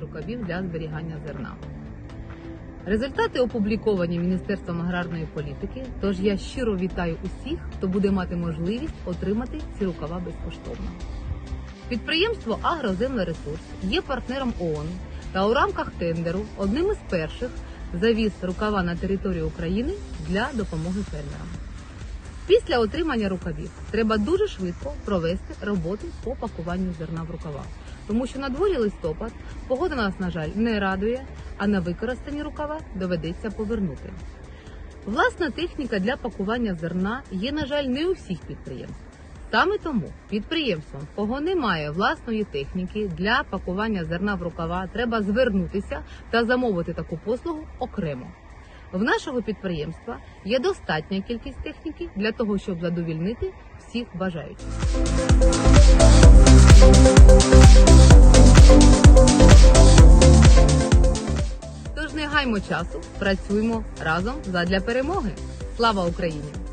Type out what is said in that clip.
рукавів для зберігання зерна. Результати опубліковані Міністерством аграрної політики. Тож я щиро вітаю усіх, хто буде мати можливість отримати ці рукава безкоштовно. Підприємство Агроземлересурс є партнером ООН та у рамках тендеру одним із перших завіз рукава на територію України для допомоги фермерам. Після отримання рукавів треба дуже швидко провести роботи по пакуванню зерна в рукава, тому що на дворі листопад погода нас, на жаль, не радує, а на використані рукава доведеться повернути. Власна техніка для пакування зерна є, на жаль, не у всіх підприємствах. Саме тому підприємствам, в кого немає власної техніки для пакування зерна в рукава, треба звернутися та замовити таку послугу окремо. В нашого підприємства є достатня кількість техніки для того, щоб задовільнити всіх бажаючих. Тож не гаймо часу, працюємо разом задля перемоги. Слава Україні!